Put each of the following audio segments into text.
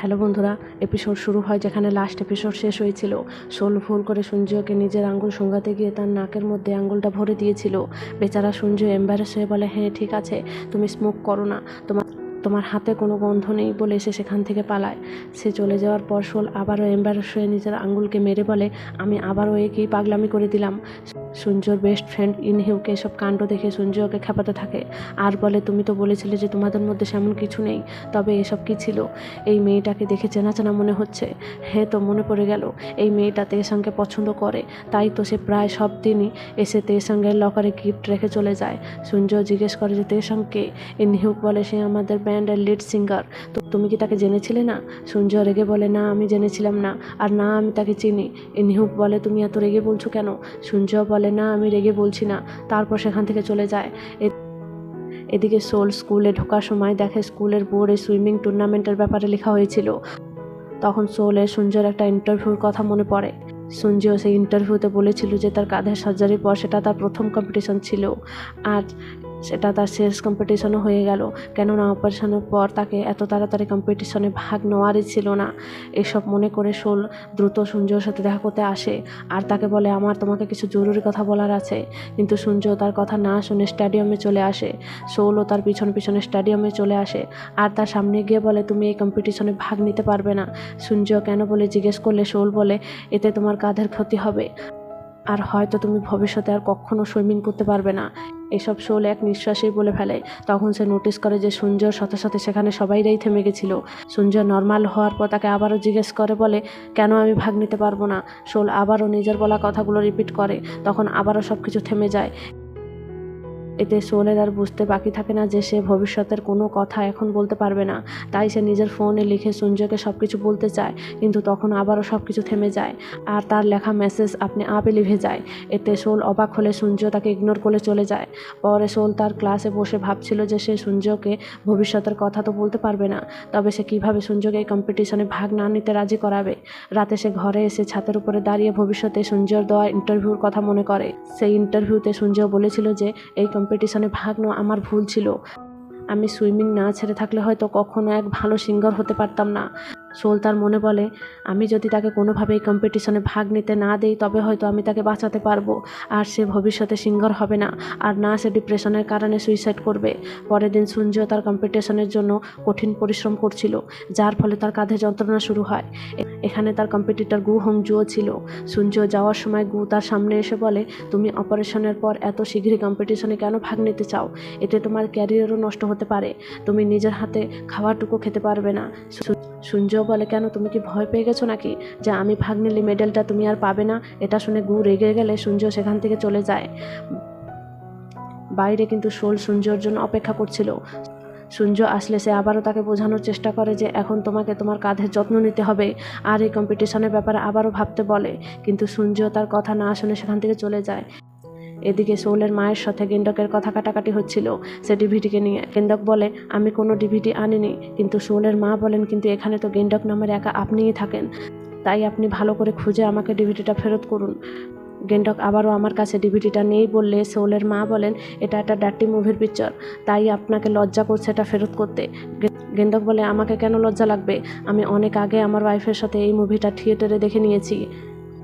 Hello বন্ধুরা episode শুরু হয় যেখানে লাস্ট এপিসোড শেষ হয়েছিল। সোল ভুল করে সঞ্জয়কে নিজের আঙ্গুল শুঙ্গাতে গিয়ে তার নাকের মধ্যে আঙ্গুলটা ভরে দিয়েছিল। বেচারা সঞ্জয় এম্বারেস হয়ে বলে হ্যাঁ ঠিক আছে, তুমি স্মোক করো না। তোমার তোমার হাতে কোনো গন্ধ নেই, বলে সে সেখান থেকে পালায়। সে চলে যাওয়ার পর সোল আবারও এম্বারেস হয়ে নিজের আঙ্গুলকে মেরে বলে, আমি আবারও একেই পাগলামি করে দিলাম। সঞ্জয়র বেস্ট ফ্রেন্ড ইনহিউকে এসব কাণ্ড দেখে সঞ্জয় ওকে খেপাতে থাকে। আর বলে, তুমি তো বলেছিলে যে তোমাদের মধ্যে সেমন কিছু নেই। তবে এসব কি ছিল? এই মেয়েটাকে দেখে চেনা চেনা মনে হচ্ছে। হ্যাঁ তো মনে পড়ে গেল, এই মেয়েটা তেসঙ্গে পছন্দ করে। তাই তো সে প্রায় সব দিনই এসে তেসঙ্গের লকারে গিফট রেখে চলে যায়। সঞ্জয় জিজ্ঞেস করে যে তেসঙ্গকে ইনহিউক বলে, সে আমাদের ব্যান্ডের লিড সিঙ্গার তো তুমি কি তাকে জেনেছিলে না? সঞ্জয় রেগে বলে, না, আমি জেনেছিলাম না। আর না, আমি তাকে চিনি। ইনহিউক বলে, তুমি এত রেগে বলছো কেন? সঞ্জয় বলে না, আমি রেগে বলছি না। তারপর সেখান থেকে চলে যায়। এদিকে সোল স্কুলে ঢোকার সময় দেখে স্কুলের বোর্ডে সুইমিং টুর্নামেন্টের ব্যাপারে লেখা হয়েছিল। তখন সোলের সুঞ্জর একটা ইন্টারভিউর কথা মনে পড়ে। সঞ্জয় সেই ইন্টারভিউতে বলেছিল যে তার কাঁধের সার্জারির পর সেটা তার প্রথম কম্পিটিশন ছিল। আর সেটা তার শেষ কম্পিটিশনও হয়ে গেল। কেননা অপারেশনের পর তাকে এত তাড়াতাড়ি কম্পিটিশনে ভাগ নেওয়ারই ছিল না। এসব মনে করে শোল দ্রুত সঞ্জয়ের সাথে দেখা করতে আসে আর তাকে বলে, আমার তোমাকে কিছু জরুরি কথা বলার আছে। কিন্তু সঞ্জয় তার কথা না শুনে স্টেডিয়ামে চলে আসে। সোলও তার পিছন পিছনে স্ট্যাডিয়ামে চলে আসে আর তার সামনে গিয়ে বলে, তুমি এই কম্পিটিশনে ভাগ নিতে পারবে না। সঞ্জয় কেন বলে জিজ্ঞেস করলে শোল বলে, এতে তোমার কাঁধের ক্ষতি হবে। আর হয়তো তুমি ভবিষ্যতে আর কখনও সুইমিং করতে পারবে না। এসব শোল এক নিঃশ্বাসেই বলে ফেলে। তখন সে নোটিস করে যে সূর্যর সাথে সাথে সেখানে সবাইরাই থেমে গেছিল। সূর্য নর্মাল হওয়ার পর তাকে আবারও জিজ্ঞেস করে বলে, কেন আমি ভাগ নিতে পারব না? শোল আবারও নিজের বলা কথাগুলো রিপিট করে। তখন আবারও সব কিছু থেমে যায়। এতে সোলের আর বুঝতে বাকি থাকে না যে সে ভবিষ্যতের কোনো কথা এখন বলতে পারবে না। তাই সে নিজের ফোনে লিখে সঞ্জয়কে সব কিছু বলতে চায়, কিন্তু তখন আবারও সব কিছু থেমে যায় আর তার লেখা মেসেজ আপনি আপে লিভে যায়। এতে সোল অবাক হলে সূর্য তাকে ইগনোর করে চলে যায়। পরে সোল তার ক্লাসে বসে ভাবছিল যে সে সূর্যকে ভবিষ্যতের কথা তো বলতে পারবে না, তবে সে কীভাবে সূর্যকে এই কম্পিটিশনে ভাগ না নিতে রাজি করাবে? রাতে সে ঘরে এসে ছাতের উপরে দাঁড়িয়ে ভবিষ্যতে সূর্যর দেওয়া ইন্টারভিউর কথা মনে করে। সেই ইন্টারভিউতে সূর্য বলেছিল যে, এই কম্পিটিশনে ভাগ নেওয়া আমার ভুল ছিল। আমি সুইমিং না ছেড়ে থাকলে হয়তো কখনো এক ভালো সিঙ্গার হতে পারতাম না। সোল তার মনে বলে, আমি যদি তাকে কোনোভাবেই কম্পিটিশনে ভাগ নিতে না দেই, তবে হয়তো আমি তাকে বাঁচাতে পারব। আর সে ভবিষ্যতে সিঙ্গার হবে না। আর না, সে ডিপ্রেশনের কারণে সুইসাইড করবে। পরের দিন সূর্য তার কম্পিটিশনের জন্য কঠিন পরিশ্রম করছিল, যার ফলে তার কাঁধে যন্ত্রণা শুরু হয়। এখানে তার কম্পিটিটর গু হংজুও ছিল। সূর্য যাওয়ার সময় গু তার সামনে এসে বলে, তুমি অপারেশনের পর এত শীঘ্রই কম্পিটিশনে কেন ভাগ নিতে চাও? এতে তোমার ক্যারিয়ারও নষ্ট হতে পারে। তুমি নিজের হাতে খাওয়াটুকু খেতে পারবে না। সু- সূর্য বলে, কেন তুমি কি ভয় পেয়ে গেছো নাকি? যে আমি ভাগ নিলে মেডেলটা তুমি আর পাবে না? এটা শুনে গু রেগে গেলে সূর্য সেখান থেকে চলে যায়। বাইরে কিন্তু শোল সূর্যর জন্য অপেক্ষা করছিল। সূর্য আসলে সে আবারও তাকে বোঝানোর চেষ্টা করে যে এখন তোমাকে তোমার কাঁধের যত্ন নিতে হবে আর এই কম্পিটিশনের ব্যাপারে আবারও ভাবতে বলে। কিন্তু সূর্য তার কথা না শুনে সেখান থেকে চলে যায়। এদিকে সোলের মায়ের সাথে গেন্ডকের কথা কাটাকাটি হচ্ছিল। সে ডিভিডিকে নিয়ে। গেন্ডক বলে, আমি কোনো ডিভিডি আনিনি, কিন্তু সোলের মা বলেন কিন্তু এখানে তো গেন্ডক নামের একা আপনিই থাকেন। তাই আপনি ভালো করে খুঁজে আমাকে ডিভিডিটা ফেরত করুন। গেন্ডক আবারও, আমার কাছে ডিভিডিটা নেই বললে সোলের মা বলেন, এটা একটা ডার্টি মুভির পিকচার, তাই আপনাকে লজ্জা করছে এটা ফেরত করতে। গেন্ডক বলে, আমাকে কেন লজ্জা লাগবে? আমি অনেক আগে আমার ওয়াইফের সাথে এই মুভিটা থিয়েটারে দেখে নিয়েছি।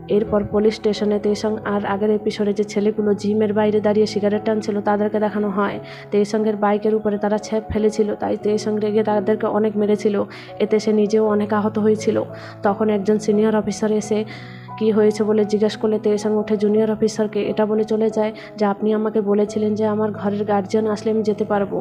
এরপর পুলিশ স্টেশনে তেসং আর আগের এপিসোডে যে ছেলেগুলো জিমের বাইরে দাঁড়িয়ে সিগারেট টানছিল, তাদেরকে দেখানো হয়। তেসঙ্গের বাইকের উপরে তারা ছেপ ফেলেছিল, তাই তেসং রেগে তাদেরকে অনেক মেরেছিল। এতে সে নিজেও অনেক আহত হয়েছিল। তখন একজন সিনিয়র অফিসার এসে কি হয়েছে বলে জিজ্ঞেস করলে তেসং উঠে জুনিয়র অফিসারকে এটা বলে চলে যায় যে আপনি আমাকে বলেছিলেন যে আমার ঘরের গার্জিয়ান আসলে আমি যেতে পারব।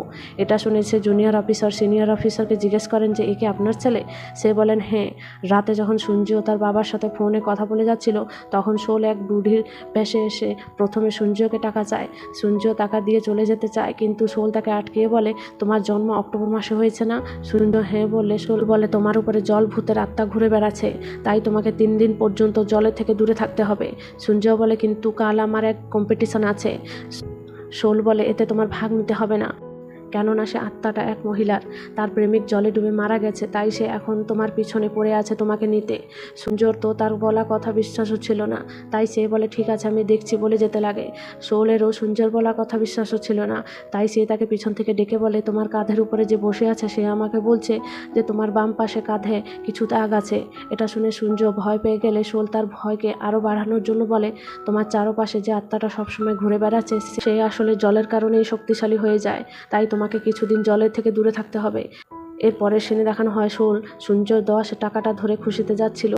এটা শুনে সে জুনিয়র অফিসার সিনিয়র অফিসারকে জিজ্ঞেস করেন যে একে আপনার ছেলে? সে বলেন হ্যাঁ। রাতে যখন সূর্য তার বাবার সাথে ফোনে কথা বলে যাচ্ছিল, তখন শোল এক বুড়ির পেশে এসে প্রথমে সূর্যকে টাকা চায়। সূর্য টাকা দিয়ে চলে যেতে চায়, কিন্তু শোল তাকে আটকিয়ে বলে, তোমার জন্ম অক্টোবর মাসে হয়েছে না? সূর্য হ্যাঁ বললে শোল বলে, তোমার উপরে জল ভূতের আত্মা ঘুরে বেড়াচ্ছে। তাই তোমাকে তিন দিন পর্যন্ত জলের থেকে দূরে থাকতে হবে। সূর্য বলে, কিন্তু কাল আমার এক কম্পিটিশন আছে। শোল বলে, এতে তোমার ভাগ নিতে হবে না। কেননা সে আত্মাটা এক মহিলার। তার প্রেমিক জলে ডুবে মারা গেছে, তাই সে এখন তোমার পিছনে পড়ে আছে তোমাকে নিতে। সূর্যর তো তার বলা কথা বিশ্বাস হচ্ছিল না, তাই সে বলে, ঠিক আছে, আমি দেখছি বলে যেতে লাগে। শোলেরও সূর্যের বলা কথা বিশ্বাস হচ্ছিল না, তাই সে তাকে পিছন থেকে ডেকে বলে, তোমার কাঁধের উপরে যে বসে আছে, সে আমাকে বলছে যে তোমার বাম পাশে কাঁধে কিছু দাগ আছে। এটা শুনে সূর্য ভয় পেয়ে গেলে শোল তার ভয়কে আরও বাড়ানোর জন্য বলে, তোমার চারপাশে যে আত্মাটা সবসময় ঘুরে বেড়াচ্ছে, সে আসলে জলের কারণেই শক্তিশালী হয়ে যায়, তাই তোমাকে কিছুদিন জলের থেকে দূরে থাকতে হবে। এরপরের সিনে দেখানো হয় শোল সূর্যর সে টাকাটা ধরে খুশিতে যাচ্ছিল।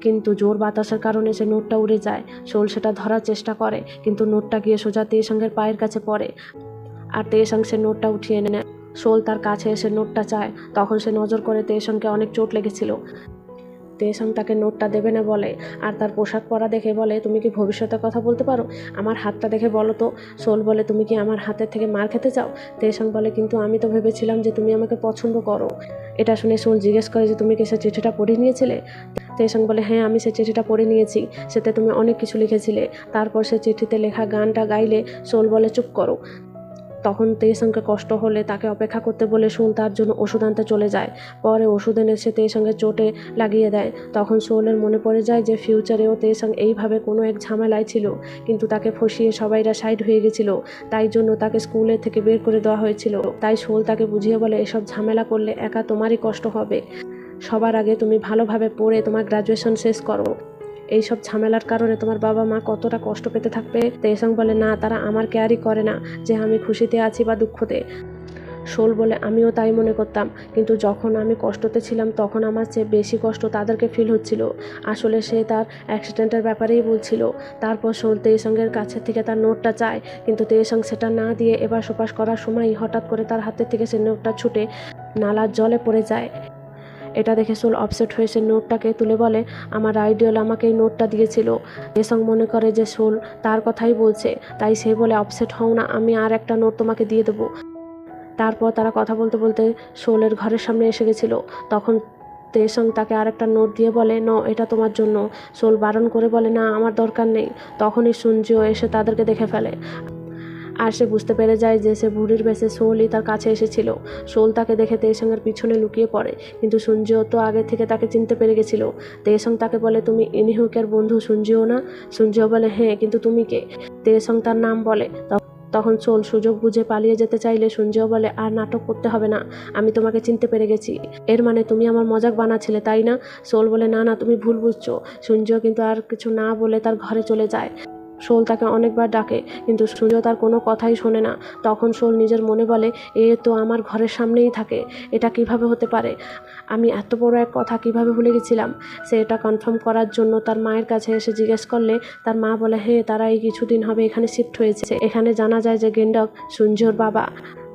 কিন্তু জোর বাতাসের কারণে সে নোটটা উড়ে যায়। শোল সেটা ধরার চেষ্টা করে, কিন্তু নোটটা গিয়ে সোজা তেসঙ্গের পায়ের কাছে পড়ে। আর তেসঙ্গ সে নোটটা উঠিয়ে এনে নেয়। শোল তার কাছে এসে নোটটা চায়। তখন সে নজর করে তেসঙ্গকে অনেক চোট লেগেছিল। তেসং তাকে নোটটা দেবে না বলে। আর তার পোশাক পরা দেখে বলে, তুমি কি ভবিষ্যতের কথা বলতে পারো? আমার হাতটা দেখে বলো তো। সোল বলে, তুমি কি আমার হাতের থেকে মার খেতে চাও? তেসং বলে, কিন্তু আমি তো ভেবেছিলাম যে তুমি আমাকে পছন্দ করো। এটা শুনে সোল জিজ্ঞেস করে যে, তুমি কি সে চিঠিটা পড়ে নিয়েছিলে? তেসং বলে হ্যাঁ আমি সে চিঠিটা পড়ে নিয়েছি। সেতে তুমি অনেক কিছু লিখেছিলে। তারপর সে চিঠিতে লেখা গানটা গাইলে সোল বলে, চুপ করো। তখন তেসঙ্গে কষ্ট হলে তাকে অপেক্ষা করতে বলে সোল তার জন্য ওষুধ আনতে চলে যায়। পরে ওষুধ এনে সে তেসঙ্গে চোটে লাগিয়ে দেয়। তখন সোলের মনে পড়ে যায় যে, ফিউচারেও তেসং এইভাবে কোনো এক ঝামেলায় ছিল, কিন্তু তাকে ফসিয়ে সবাইরা সাইড হয়ে গেছিল। তাই জন্য তাকে স্কুলে থেকে বের করে দেওয়া হয়েছিল। তাই সোল তাকে বুঝিয়ে বলে, এসব ঝামেলা করলে একা তোমারই কষ্ট হবে। সবার আগে তুমি ভালোভাবে পড়ে তোমার গ্রাজুয়েশন শেষ করো। এইসব ঝামেলার কারণে তোমার বাবা মা কতটা কষ্ট পেতে থাকবে? তেসং বলে, না, তারা আমার কেয়ারই করে না যে আমি খুশিতে আছি বা দুঃখতে। শোল বলে, আমিও তাই মনে করতাম। কিন্তু যখন আমি কষ্টতে ছিলাম, তখন আমার চেয়ে বেশি কষ্ট তাদেরকে ফিল হচ্ছিল। আসলে সে তার অ্যাক্সিডেন্টের ব্যাপারেই বলছিল। তারপর শোল তেসঙ্গের কাছে থেকে তার নোটটা চায়। কিন্তু তেসং সেটা না দিয়ে এবার সোপাস করার সময় হঠাৎ করে তার হাতের থেকে সে নোটটা ছুটে নালার জলে পড়ে যায়। এটা দেখে সোল অপসেট হয়ে সে নোটটাকে তুলে বলে, আমার আইডিয়াল আমাকে এই নোটটা দিয়েছিল। এসং মনে করে যে সোল তার কথাই বলছে, তাই সে বলে অপসেট হও না, আমি আর একটা নোট তোমাকে দিয়ে দেবো। তারপর তারা কথা বলতে বলতে সোলের ঘরের সামনে এসে গেছিল। তখন তেসং তাকে আরেকটা নোট দিয়ে বলে ন এটা তোমার জন্য। সোল বারণ করে বলে, না, আমার দরকার নেই। তখনই সূর্য এসে তাদেরকে দেখে ফেলে। আর সে বুঝতে পেরে যায় যে সে বুড়ির বেশে শোলই তার কাছে এসেছিল। শোল তাকে দেখে তেসঙ্গের পিছনে লুকিয়ে পড়ে, কিন্তু সূর্য তো আগে থেকে তাকে চিনতে পেরে গেছিল। তেসং তাকে বলে, তুমি ইনিহুকের বন্ধু সূর্যও না? সূর্য বলে হ্যাঁ কিন্তু তুমি কে? তেসং তার নাম বলে। তখন সোল সুযোগ বুঝে পালিয়ে যেতে চাইলে সূর্য বলে, আর নাটক করতে হবে না, আমি তোমাকে চিনতে পেরে গেছি। এর মানে তুমি আমার মজাক বানাচ্ছিলে, তাই না? সোল বলে, না না, তুমি ভুল বুঝছ। সূর্য কিন্তু আর কিছু না বলে তার ঘরে চলে যায়। শোল তাকে অনেকবার ডাকে, কিন্তু সূর্য তার কোনো কথাই শোনে না। তখন শোল নিজের মনে বলে, এ তো আমার ঘরের সামনেই থাকে, এটা কীভাবে হতে পারে? আমি এত বড় এক কথা কীভাবে ভুলে গেছিলাম? সে এটা কনফার্ম করার জন্য তার মায়ের কাছে এসে জিজ্ঞেস করলে, তার মা বলে, হে, তারা এই কিছুদিন হবে এখানে শিফট হয়েছে। এখানে জানা যায় যে গেন্ডক সূর্যর বাবা।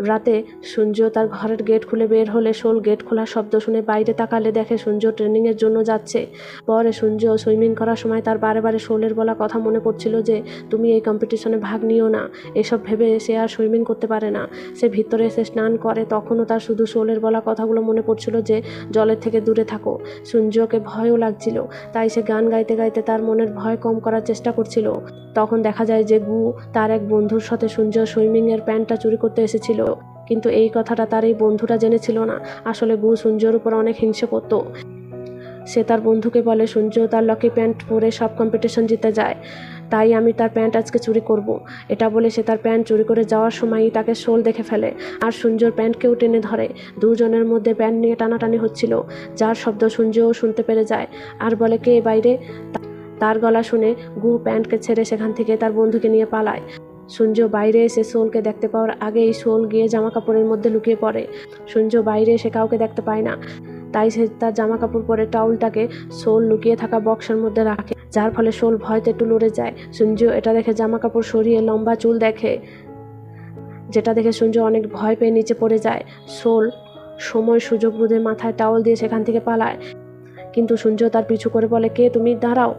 রাতে সূর্য তার ঘরের গেট খুলে বের হলে শোল গেট খোলার শব্দ শুনে বাইরে তাকালে দেখে সূর্য ট্রেনিংয়ের জন্য যাচ্ছে। পরে সূর্য সুইমিং করার সময় তার বারে বারে শোলের বলা কথা মনে পড়ছিল যে, তুমি এই কম্পিটিশনে ভাগ নিও না। এসব ভেবে সে আর সুইমিং করতে পারে না। সে ভিতরে এসে স্নান করে, তখনও তার শুধু শোলের বলা কথাগুলো মনে পড়ছিল যে, জলের থেকে দূরে থাকো। সূর্যকে ভয়ও লাগছিল, তাই সে গান গাইতে গাইতে তার মনের ভয় কম করার চেষ্টা করছিল। তখন দেখা যায় যে গু তার এক বন্ধুর সাথে সূর্য সুইমিংয়ের প্যান্টটা চুরি করতে এসেছিল। কিন্তু এই কথাটা তার এই বন্ধুটা জেনেছিল না। আসলে গু সূর্যর উপর অনেক হিংসে করতো। সে তার বন্ধুকে বলে সূর্য তার লকি প্যান্ট পরে সব কম্পিটিশন জিতে যায়। তাই আমি তার প্যান্ট আজকে চুরি করব। এটা বলে সে তার প্যান্ট চুরি করে যাওয়ার সময়ই তাকে শোল দেখে ফেলে। আর সূর্যর প্যান্টকেও টেনে ধরে। দুজনের মধ্যে প্যান্ট নিয়ে টানাটানি হচ্ছিল, যার শব্দ সূর্যও শুনতে পেরে যায়। আর বলে, কে বাইরে? তার গলা শুনে গু প্যান্টকে ছেড়ে সেখান থেকে তার বন্ধুকে নিয়ে পালায়। সূর্য বাইরে এসে সোলকে দেখতে পাওয়ার আগেই সোল গিয়ে জামা কাপড়ের মধ্যে লুকিয়ে পড়ে। সূর্য বাইরে এসে কাউকে দেখতে পায় না। তাই সে তার জামা কাপড় পরে টাউলটাকে সোল লুকিয়ে থাকা বক্সের মধ্যে রাখে, যার ফলে সোল ভয়তে একটু লড়ে যায়। সূর্য এটা দেখে জামা কাপড় সরিয়ে লম্বা চুল দেখে, যেটা দেখে সূর্য অনেক ভয় পেয়ে নিচে পড়ে যায়। সোল সময় সুযোগ বুঝে মাথায় টাওয়াল দিয়ে সেখান থেকে পালায়। কিন্তু সূর্য তার পিছু করে বলে, কে তুমি? দাঁড়াও।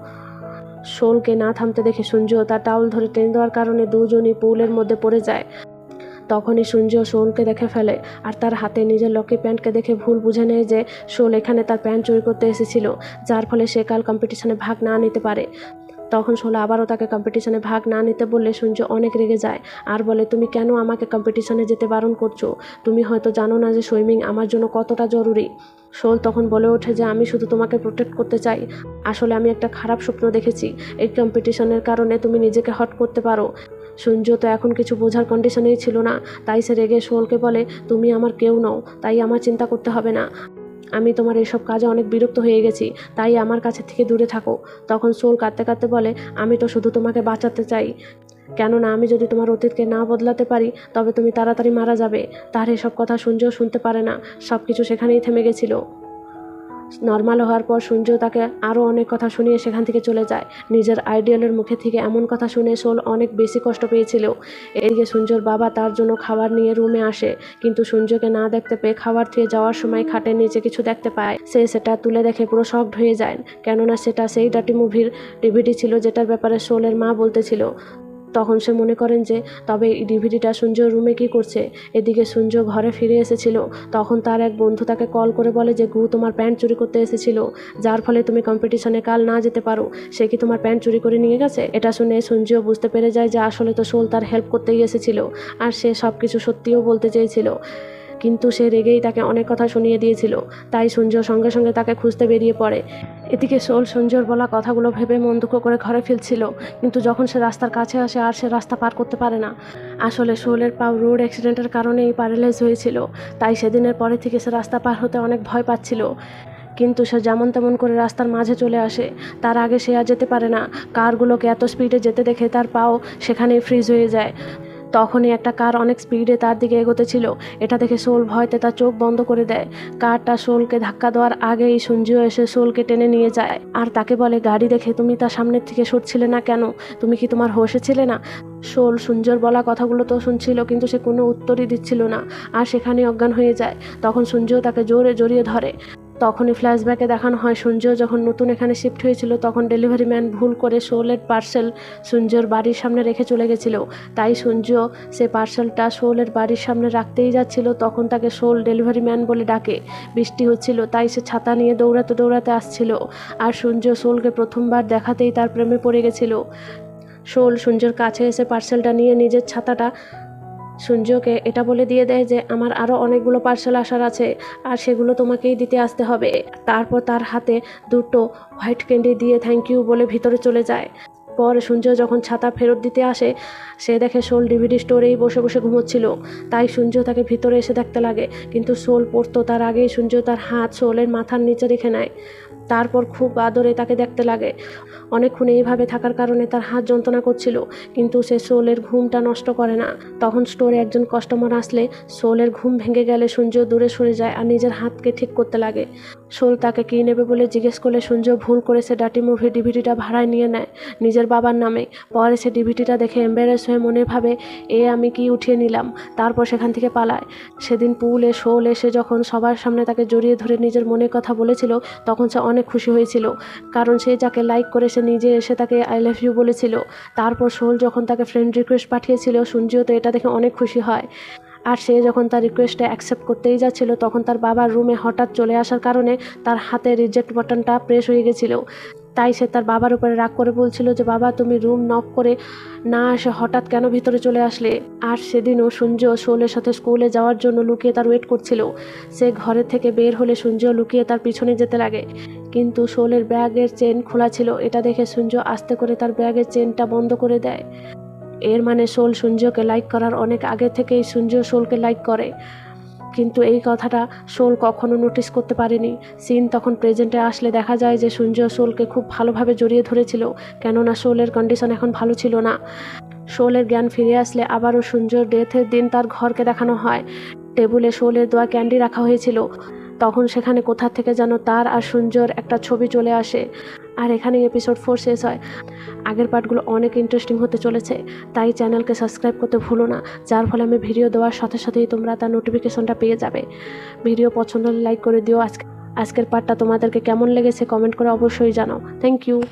শোলকে না থামতে দেখে সূর্য তার টাউল ধরে টেনে দেওয়ার কারণে দুজনই পুলের মধ্যে পড়ে যায়। তখনই সঞ্জু শোলকে দেখে ফেলে আর তার হাতে নিজের লকি প্যান্টকে দেখে ভুল বুঝে নেয় যে শোল এখানে তার প্যান্ট চুরি করতে এসেছিল, যার ফলে সে কাল কম্পিটিশনে ভাগ না নিতে পারে। তখন শোলা আবারও তাকে কম্পিটিশনে ভাগ না নিতে বললে সূর্য অনেক রেগে যায়। আর বলে, তুমি কেন আমাকে কম্পিটিশনে যেতে বারণ করছ? তুমি হয়তো জানো না যে সুইমিং আমার জন্য কতটা জরুরি। শোল তখন বলে ওঠে যে, আমি শুধু তোমাকে প্রোটেক্ট করতে চাই। আসলে আমি একটা খারাপ স্বপ্ন দেখেছি। এই কম্পিটিশনের কারণে তুমি নিজেকে হট করতে পারো। সূর্য তো এখন কিছু বোঝার কন্ডিশনেই ছিল না। তাই সে রেগে শোলকে বলে, তুমি আমার কেউ নও, তাই আমার চিন্তা করতে হবে না। আমি তোমার এসব কাজে অনেক বিরক্ত হয়ে গেছি, তাই আমার কাছে থেকে দূরে থাকো। তখন সোল কাঁদতে কাঁদতে বলে, আমি তো শুধু তোমাকে বাঁচাতে চাই। কেননা আমি যদি তোমার অতীতকে না বদলাতে পারি, তবে তুমি তাড়াতাড়ি মারা যাবে। তার এসব কথা শুনছেও শুনতে পারে না সব কিছু সেখানেই থেমে গেছিল। নর্মাল হওয়ার পর সূর্য তাকে আরও অনেক কথা শুনিয়ে সেখান থেকে চলে যায়। নিজের আইডিয়ালের মুখে থেকে এমন কথা শুনে সোল অনেক বেশি কষ্ট পেয়েছিল। এদিকে সূর্যর বাবা তার জন্য খাবার নিয়ে রুমে আসে, কিন্তু সূর্যকে না দেখতে পেয়ে খাবার থুয়ে যাওয়ার সময় খাটের নিচে কিছু দেখতে পায়। সে সেটা তুলে দেখে পুরো শকড হয়ে যায়, কেননা সেটা সেই ডাটি মুভির ডিভিডি ছিল যেটার ব্যাপারে সোলের মা বলতেছিল। তখন সে মনে করেন যে, তবে ডিভিডিটা সূর্য রুমে কি করছে? এদিকে সূর্য ঘরে ফিরে এসেছিল। তখন তার এক বন্ধু তাকে কল করে বলে যে, গু, তোমার প্যান্ট চুরি করতে এসেছিল। যার ফলে তুমি কম্পিটিশনে কাল না যেতে পারো। সে কি তোমার প্যান্ট চুরি করে নিয়ে গেছে? এটা শুনে সূর্য বুঝতে পেরে যায় যে, আসলে তো সোল তার হেল্প করতেই এসেছিল। আর সে সব কিছু সত্যিও বলতে চেয়েছিল। কিন্তু সে রেগেই তাকে অনেক কথা শুনিয়ে দিয়েছিল। তাই সূর্য সঙ্গে সঙ্গে তাকে খুঁজতে বেরিয়ে পড়ে। এদিকে সোল সঞ্জয়ের বলা কথাগুলো ভেবে মন দুঃখ করে ঘরে ফিরছিল। কিন্তু যখন সে রাস্তার কাছে আসে, আর সে রাস্তা পার করতে পারে না। আসলে সোলের পাও রোড অ্যাক্সিডেন্টের কারণেই প্যারালাইজ হয়েছিল। তাই সেদিনের পরে থেকে সে রাস্তা পার হতে অনেক ভয় পাচ্ছিল। কিন্তু সে যেমন তেমন করে রাস্তার মাঝে চলে আসে। তার আগে সে আর যেতে পারে না। কারগুলোকে এত স্পিডে যেতে দেখে তার পাও সেখানেই ফ্রিজ হয়ে যায়। তখনই একটা কার অনেক স্পিডে তার দিকে এগোতে ছিল। এটা দেখে সোল ভয়তে তার চোখ বন্ধ করে দেয়। কারটা সোলকে ধাক্কা দেওয়ার আগেই সঞ্জীও এসে সোলকে টেনে নিয়ে যায়। আর তাকে বলে, গাড়ি দেখে তুমি তার সামনের থেকে সরছিলে না কেন? তুমি কি তোমার হোশে ছিলে না? সোল সূর্যর বলা কথাগুলো তো শুনছিল, কিন্তু সে কোনো উত্তরই দিচ্ছিল না। আর সেখানে অজ্ঞান হয়ে যায়। তখন সূর্যও তাকে জোরে জড়িয়ে ধরে। তখনই ফ্ল্যাশব্যাকে দেখানো হয় সূর্য যখন নতুন এখানে শিফট হয়েছিল, তখন ডেলিভারি ম্যান ভুল করে শোলের পার্সেল সূর্যর বাড়ির সামনে রেখে চলে গেছিল। তাই সূর্য সে পার্সেলটা শোলের বাড়ির সামনে রাখতেই যাচ্ছিল, তখন তাকে শোল ডেলিভারি ম্যান বলে ডাকে। বৃষ্টি হচ্ছিল, তাই সে ছাতা নিয়ে দৌড়াতে দৌড়াতে আসছিল। আর সূর্য শোলকে প্রথমবার দেখাতেই তার প্রেমে পড়ে গেছিল। শোল সূর্যর কাছে এসে পার্সেলটা নিয়ে নিজের ছাতাটা সূর্যকে এটা বলে দিয়ে দেয় যে, আমার আরও অনেকগুলো পার্সেল আসার আছে, আর সেগুলো তোমাকেই দিতে আসতে হবে। তারপর তার হাতে দুটো হোয়াইট ক্যান্ডি দিয়ে থ্যাংক ইউ বলে ভিতরে চলে যায়। পরে সূর্য যখন ছাতা ফেরত দিতে আসে, সে দেখে সোল ডিভিডি স্টোরেই বসে বসে ঘুমোচ্ছিল। তাই সূর্য তাকে ভিতরে এসে দেখতে লাগে, কিন্তু সোল পড়তো তার আগেই সূর্য তার হাত সোলের মাথার নিচে রেখে নেয়। তারপর খুব আদরে তাকে দেখতে লাগে। অনেকক্ষণ এইভাবে থাকার কারণে তার হাত যন্ত্রণা করছিল, কিন্তু সে সোলের ঘুমটা নষ্ট করে না। তখন স্টোরে একজন কাস্টমার আসলে, সোলের ঘুম ভেঙে গেলে সূর্য দূরে সরে যায় আর নিজের হাতকে ঠিক করতে লাগে। সোল তাকে কী নেবে বলে জিজ্ঞেস করলে সূর্য ভুল করে সে ডাটি মুভি ডিভিডিটা ভাড়ায় নিয়ে নেয়। নিজের বাবার নামে। পরে সে ডিভিটিটা দেখে এম্বারেস হয়ে মনে ভাবে এ আমি কি উঠিয়ে নিলাম? তারপর সেখান থেকে পালায়। সেদিন পুলে শোল এসে যখন সবার সামনে তাকে জড়িয়ে ধরে নিজের মনের কথা বলেছিল, তখন সে অনেক খুশি হয়েছিল। কারণ সে যাকে লাইক করে সে নিজে এসে তাকে আই লাভ ইউ বলেছিল। তারপর শোল যখন তাকে ফ্রেন্ড রিকোয়েস্ট পাঠিয়েছিল সূর্যও তো এটা দেখে অনেক খুশি হয়। আর সে যখন তার রিকোয়েস্টে অ্যাকসেপ্ট করতেই যাচ্ছিল, তখন তার বাবার রুমে হঠাৎ চলে আসার কারণে তার হাতে রিজেক্ট বাটনটা প্রেস হয়ে গেছিল। তাই সে তার বাবার উপরে রাগ করে বলছিল যে, বাবা, তুমি রুম নক করে না এসে হঠাৎ কেন ভিতরে চলে আসলে? আর সেদিনও সূর্য শোলের সাথে স্কুলে যাওয়ার জন্য লুকিয়ে তার ওয়েট করছিল। সে ঘরের থেকে বের হলে সূর্য লুকিয়ে তার পিছনে যেতে লাগে। কিন্তু শোলের ব্যাগের চেন খোলা ছিল। এটা দেখে সূর্য আস্তে করে তার ব্যাগের চেনটা বন্ধ করে দেয়। এর মানে শোল সূর্যকে লাইক করার অনেক আগে থেকেই সূর্য শোলকে লাইক করে। কিন্তু এই কথাটা সোল কখনো নোটিস করতে পারেনি। সিন তখন প্রেজেন্টে আসলে দেখা যায় যে সূর্য সোলকে খুব ভালোভাবে জড়িয়ে ধরেছিল, কেননা সোলের কন্ডিশন এখন ভালো ছিল না। সোলের জ্ঞান ফিরে আসলে আবারও সূর্যর ডেথের দিন তার ঘরকে দেখানো হয়। টেবিলে সোলের দোয়া ক্যান্ডি রাখা হয়েছিল। তখন সেখানে কোথা থেকে যেন তার আর সূর্যর একটা ছবি চলে আসে। আর এখানে এপিসোড ফোর শেষ হয়। আগের পার্টগুলো অনেক ইন্টারেস্টিং হতে চলেছে, তাই চ্যানেলকে সাবস্ক্রাইব করতে ভুলো না, যার ফলে আমি ভিডিও দেওয়ার সাথে সাথেই তোমরা তার নোটিফিকেশনটা পেয়ে যাবে। ভিডিও পছন্দ হলে লাইক করে দিও। আজকে আজকের পার্টটা তোমাদেরকে কেমন লেগেছে কমেন্ট করে অবশ্যই জানাও। Thank you